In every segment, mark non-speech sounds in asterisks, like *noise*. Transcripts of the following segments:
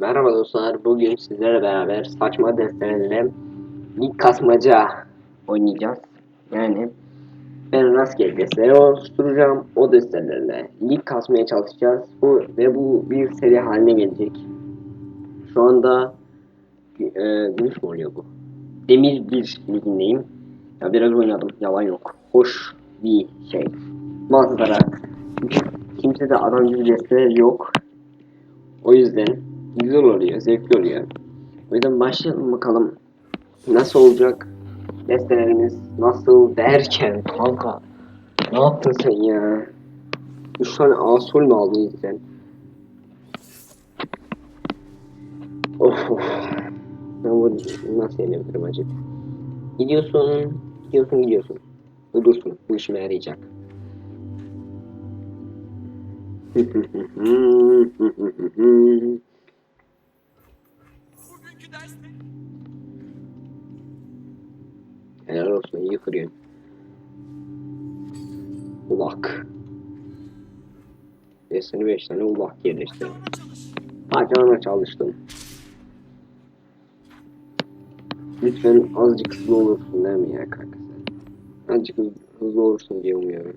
Merhaba dostlar, bugün sizlerle beraber saçma destelerle lig kasmaca oynayacağız. Yani ben rastgele desteleri oluşturacağım, o destelerle lig kasmaya çalışacağız. Bu ve bu bir seri haline gelecek. Şu anda e, gümüş mü oluyor bu? Demir 1 ligindeyim. Ya biraz oynadım, yalan yok. Hoş bir şey. Manzara. Kimse de adam gibi desteler yok. O yüzden güzel oluyor, zevkli oluyor. O yüzden başlayalım bakalım. Nasıl olacak? Destelerimiz nasıl derken kanka. Ne yaptın sen ya? Üç tane asol mu aldın sen? Of of. Ben bu nasıl yenebilirim acaba? Gidiyorsun, gidiyorsun, gidiyorsun. Bu dursun, bu işime yarayacak. *laughs* Helal olsun iyi kırıyorsun. Ulak. 5 tane 5 tane ulak yerleştirdim. Hacana çalıştım. Lütfen azıcık hızlı olursun değil mi ya kanka sen? Azıcık hızlı, hızlı olursun diye umuyorum.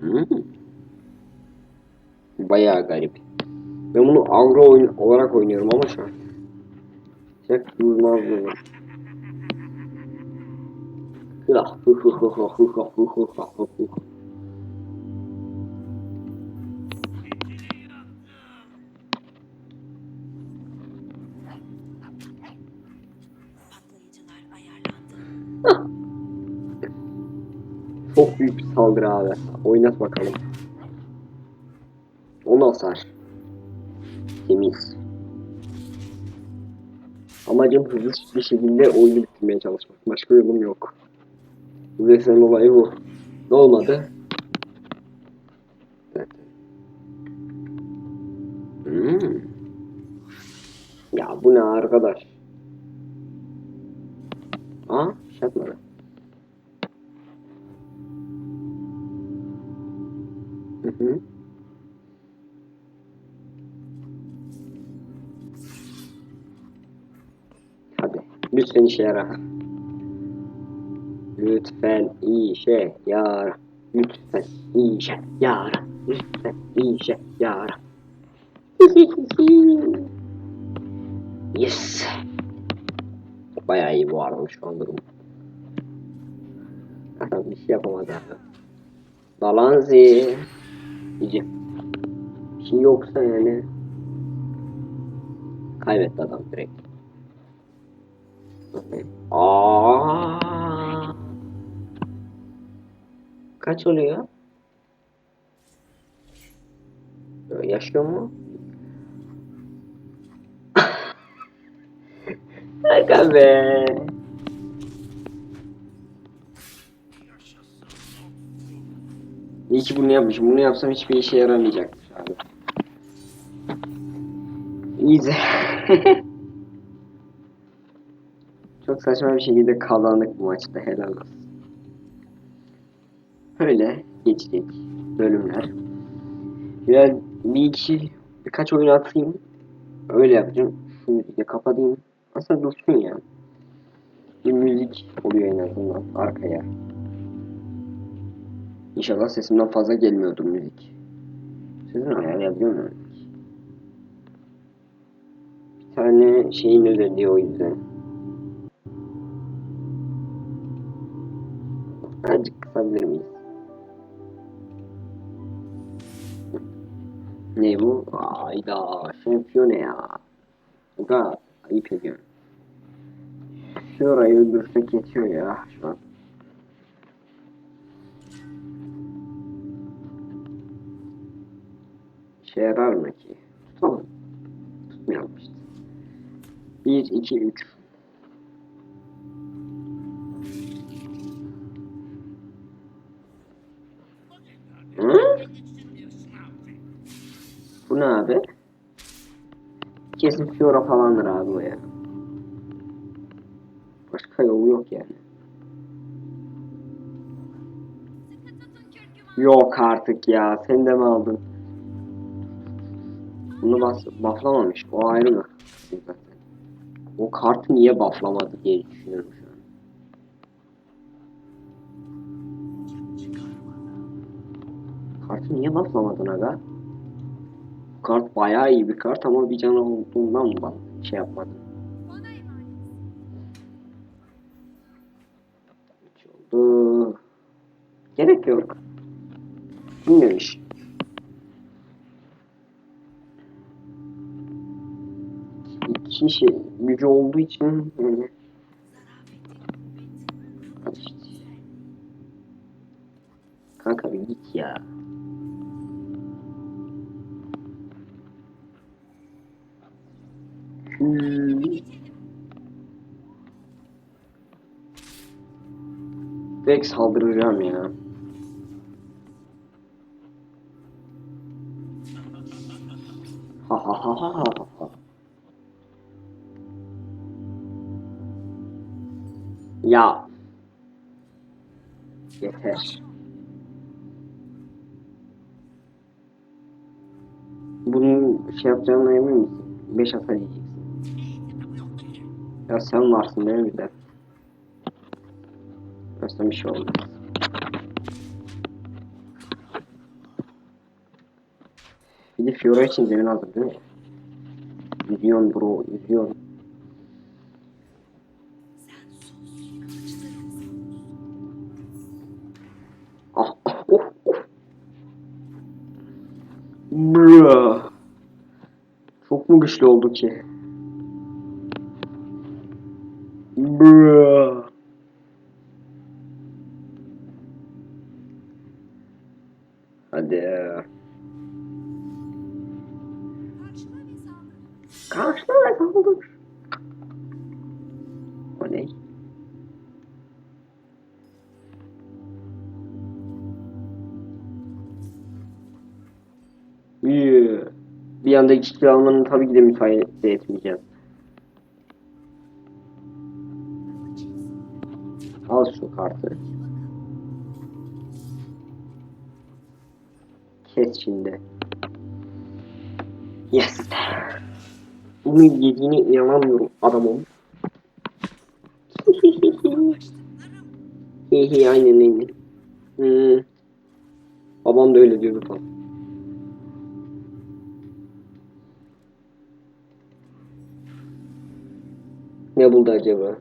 Hmm. Bayağı garip. Ben bunu agro oyun olarak oynuyorum ama şu an. Tek durmazlığım. Hıh *laughs* Çok büyük bir saldırı abi. Oynat bakalım. Onu asar. Temiz. Amacım hızlı bir şekilde oyunu bitirmeye çalışmak. Başka yolum yok. Bu resmen olayı bu. Ne olmadı? Hmm. Ya bu ne arkadaş? Aa, şey. Hı hı. Hadi. Lütfen işe yara. Lütfen işe yara. Lütfen işe yara. Lütfen işe yara. yes. Bayağı iyi bu arada şu an durum. Adam bir şey yapamadı abi. Balanzi. Diyeceğim. Bir şey yoksa yani. Kaybetti adam direkt. Okey. Aa. Kaç oluyor? Yaşıyor mu? *laughs* Aga be. İyi ki bunu yapmışım. Bunu yapsam hiçbir işe yaramayacakmış abi. İyice. *laughs* Çok saçma bir şekilde kazandık bu maçta helal olsun. Öyle geçtik bölümler. Biraz bir iki birkaç oyun atayım. Öyle yapacağım. Şu müziği kapatayım. Aslında dursun ya. Bir müzik oluyor en azından arkaya. İnşallah sesimden fazla gelmiyordur müzik. Sizin ayarlayabiliyor muyum? Bir tane şeyin özelliği o yüzden. Azıcık kısabilir miyiz? Ne bu? Ayda şampiyone ya. Bu da ayıp ediyorum. Şurayı öldürsek yetiyor ya şu an. İşe yarar mı ki? Tutalım. Tutmayalım işte. 1, 2, 3. ne abi? Kesin Fiora falandır abi o ya. Başka yolu yok yani. Yok artık ya. Sen de mi aldın? Bunu bas bufflamamış. O ayrı mı? O kartı niye bufflamadı diye düşünüyorum şu an. Kartı niye bufflamadın aga? Kart bayağı iyi bir kart ama bir canı olduğundan bana şey. Üç oldu. Gerek yok. Bilmemiş. İki şey gücü olduğu için yani. Kanka bir git ya. Direkt saldıracağım ya. Ha ha ha ha ha. Ya. Yeter. Bunun şey yapacağına emin misin? 5 hasar yiyeceksin. Ya sen varsın değil mi? Aslında bir şey olmaz. Bir de Fiora için zemin aldık değil mi? Yüzüyorsun bro, yüzüyorsun. Ah, ah, of. Bra. Çok mu güçlü oldu ki? Bra. İkili almanın tabii ki de müsaade etmeyeceğim. Al şu kartı. Kes şimdi. Yes. Bunu yediğine inanamıyorum adamım. Hihi aynen aynen. Hmm. Babam da öyle diyordu falan. Ne buldu acaba?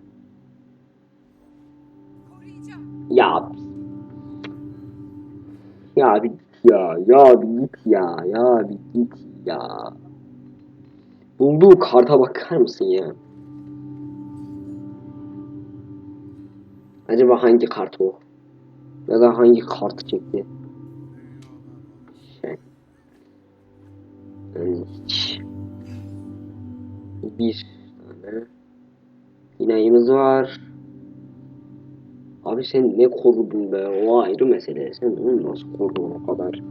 Ya. Ya bir git ya. Ya bir git ya. Ya bir git ya. Bulduğu karta bakar mısın ya? Acaba hangi kart o? Ya da hangi kartı çekti? Şey. Yani hiç. Bir. Yinayımız var. Abi sen ne korudun be? O ayrı mesele. Sen onu nasıl korudun o kadar?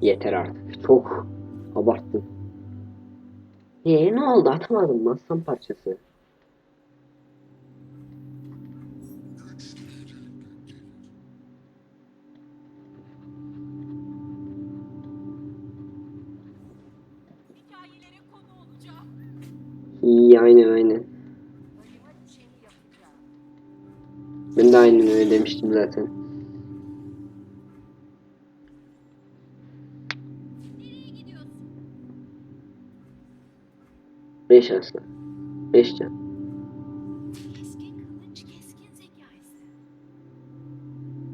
Yeter artık. Çok abarttın. Eee ne oldu? Atamadım mı? Aslan parçası. Zaten. Beş aslan. Beş can.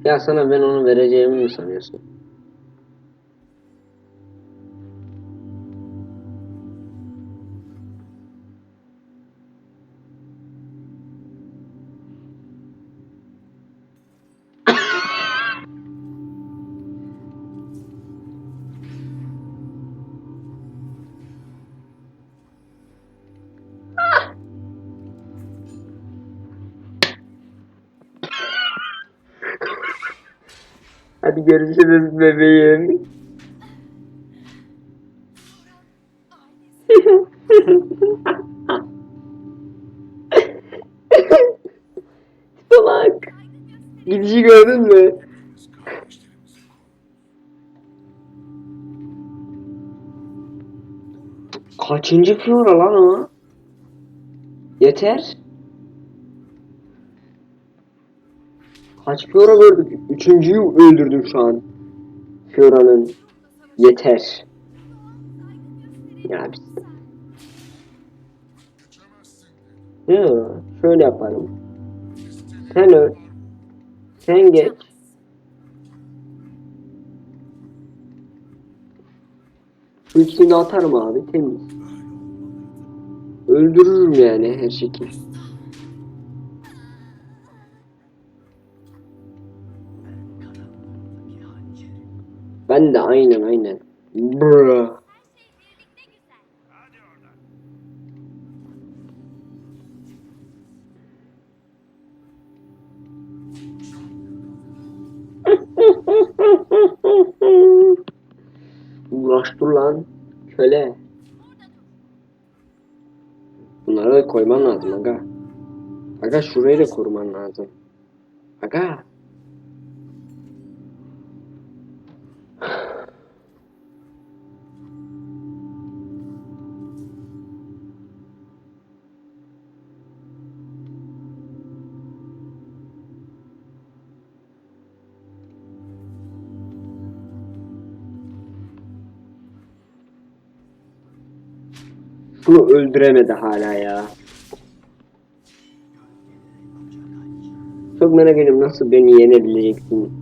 Ya sana ben onu vereceğimi mi sanıyorsun? Hadi görüşürüz bebeğim. Gösterin. Gidişi gördün mü? Kaçıncı flora lan o? Yeter. Kaç flora gördük? Üçüncüyü öldürdüm şu an. Fiora'nın. Yeter. Ya biz... Ya, şöyle yaparım. Sen öl. Sen geç. Şu ikisini atarım abi temiz. Öldürürüm yani her şekil. Ben de aynen aynen. Güzel. *laughs* Uğraştır lan. Köle. Bunları da koyman lazım aga. Aga şurayı da koruman lazım. Aga. Şunu öldüremedi hala ya. Çok merak ediyorum nasıl beni yenebileceksin.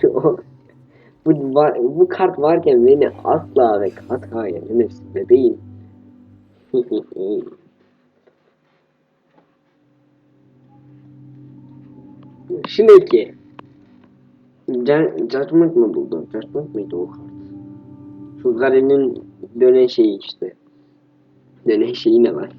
Şu bu, bu kart varken beni asla ve kata yenemezsin bebeğim. *laughs* Şimdiki Can- Judgment mı buldun? Judgment mıydı o kart? Şu Garen'in dönen şeyi işte. Dönen şeyi ne var?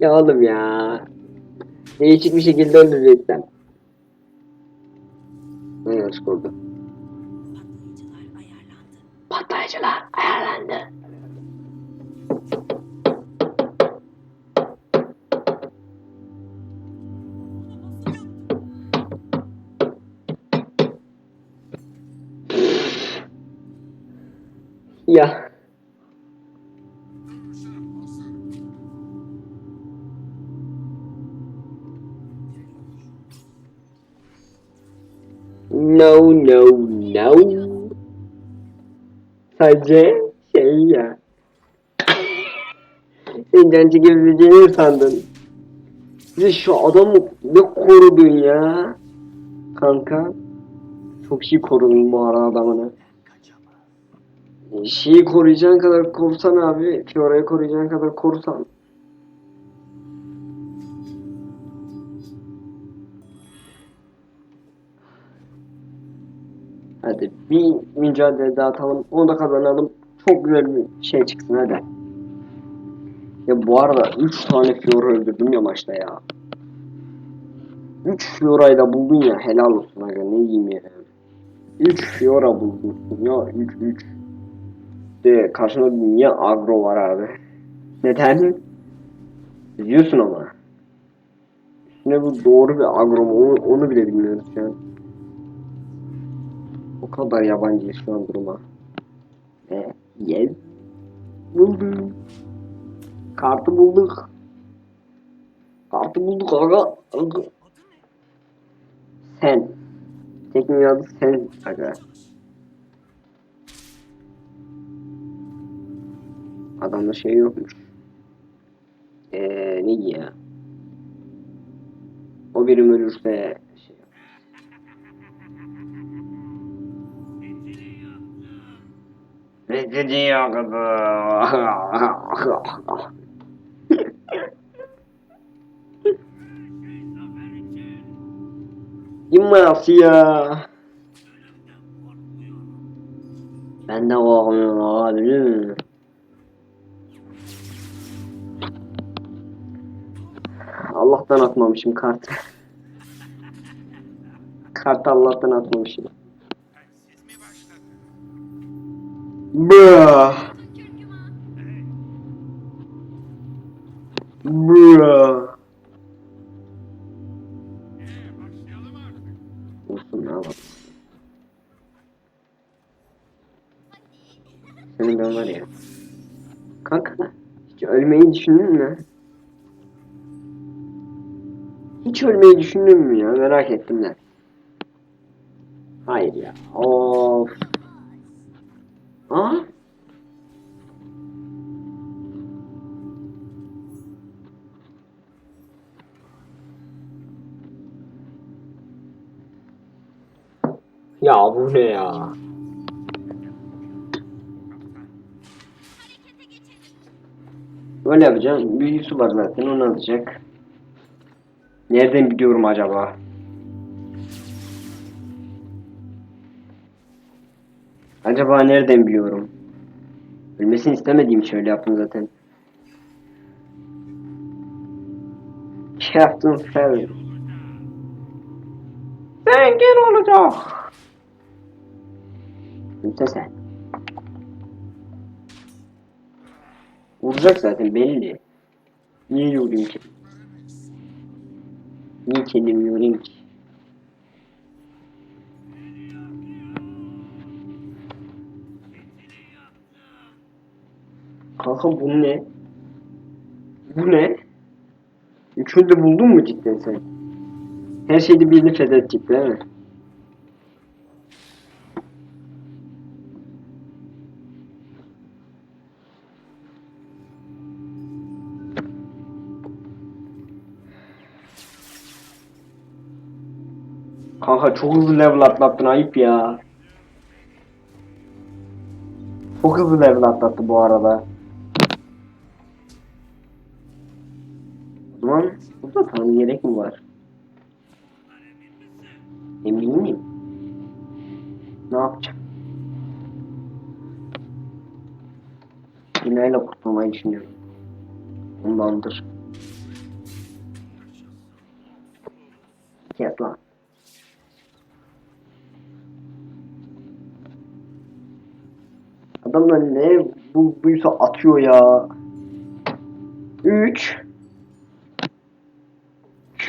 Ya oğlum ya. Değişik bir şekilde öldüreceksem. Ne yanlış oldu? No no no. Sadece şey ya. *laughs* Sen can çekebileceğini mi sandın? Bize şu adamı ne korudun ya? Kanka. Çok iyi korudun bu ara adamını. Şeyi koruyacağın kadar korusan abi. Fiora'yı koruyacağın kadar korusan. Hadi bir mücadele daha atalım. Onu da kazanalım. Çok güzel bir şey çıksın hadi. Ya bu arada 3 tane Fiora öldürdüm ya maçta ya. 3 Fiora'yı da buldun ya helal olsun aga ne diyeyim ya. 3 Fiora buldun ya 3 3. De karşında niye agro var abi? *laughs* Neden? Biliyorsun ama. Üstüne bu doğru bir agro mu onu, onu bile bilmiyoruz. O kadar yabancıyız şu an duruma. E, yes. Buldum. Kartı bulduk. Kartı bulduk aga. aga. Sen. Teknik adı sen aga. Adamda şey yokmuş. Eee ne ya? O birim ölürse şey Reddediyor kızı. İmmasya. Ben de korkmuyorum abi değil mi? Allah'tan atmamışım kart. *laughs* kart Allah'tan atmamışım. Ha. Bra. Olsun ne yapalım. Senin ben var ya. Kanka hiç ölmeyi düşündün mü? Hiç ölmeyi düşündün mü ya? Merak ettim de. Hayır ya. Of. Aa? Ya bu ne ya? Böyle yapacağım. Büyüsü var zaten onu alacak. Nereden biliyorum acaba? Acaba nereden biliyorum? Ölmesini istemediğim şöyle yaptım zaten. Şey yaptım sen. Zengin olacak. Kimse sen. Vuracak zaten belli. Niye yorayım ki? Niye kendimi yorayım ki? Kanka bu ne? Bu ne? Üçünü buldun mu cidden sen? Her şeyde birini fethedecek değil mi? Kanka çok hızlı level atlattın ayıp ya. Çok hızlı level atlattı bu arada. Zaman tanrı gerek mi var? Eminim. Ne yapacağım? Binayla kurtulmayı düşünüyorum. Ondandır. Kes lan. Adamlar ne bu buysa atıyor ya. 3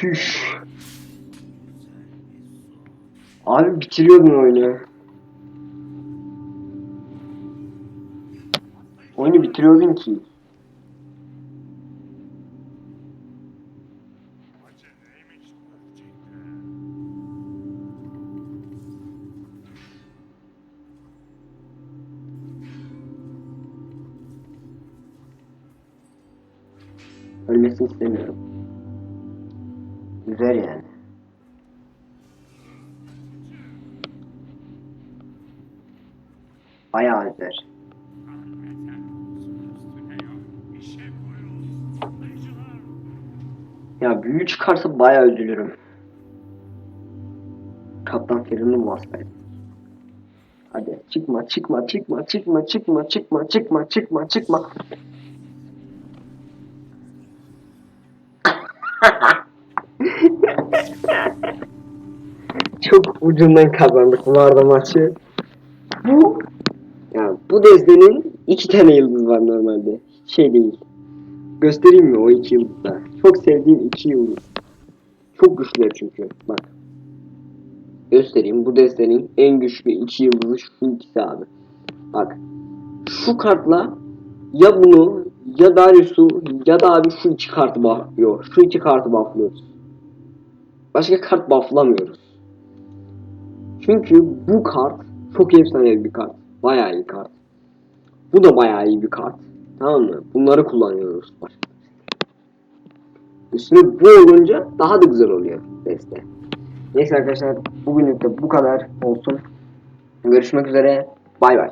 Şüş. Abi bitiriyordun oyunu. Oyunu bitiriyordun ki. Ölmesini istemiyorum. Güzel yani. Bayağı güzel. Ya büyü çıkarsa bayağı üzülürüm. Kaptan Ferim'i mi alsaydım? Hadi çıkma çıkma çıkma çıkma çıkma çıkma çıkma çıkma çıkma. *laughs* Çok ucundan kazandık bu arada maçı. Bu ya bu destenin iki tane yıldız var normalde. Şey değil. Göstereyim mi o iki yıldızı? Çok sevdiğim iki yıldız. Çok güçlüler çünkü. Bak. Göstereyim. Bu destenin en güçlü iki yıldızı şu ikisi abi. Bak. Şu kartla ya bunu ya Darius'u ya da abi şu iki kartı bufflıyor. Şu iki kartı bufflıyoruz. Başka kart bufflamıyoruz. Çünkü bu kart çok efsane bir kart. Bayağı iyi kart. Bu da bayağı iyi bir kart. Tamam mı? Bunları kullanıyoruz. Üstüne bu olunca daha da güzel oluyor deste. Neyse arkadaşlar bugünlük de bu kadar olsun. Görüşmek üzere. Bay bay.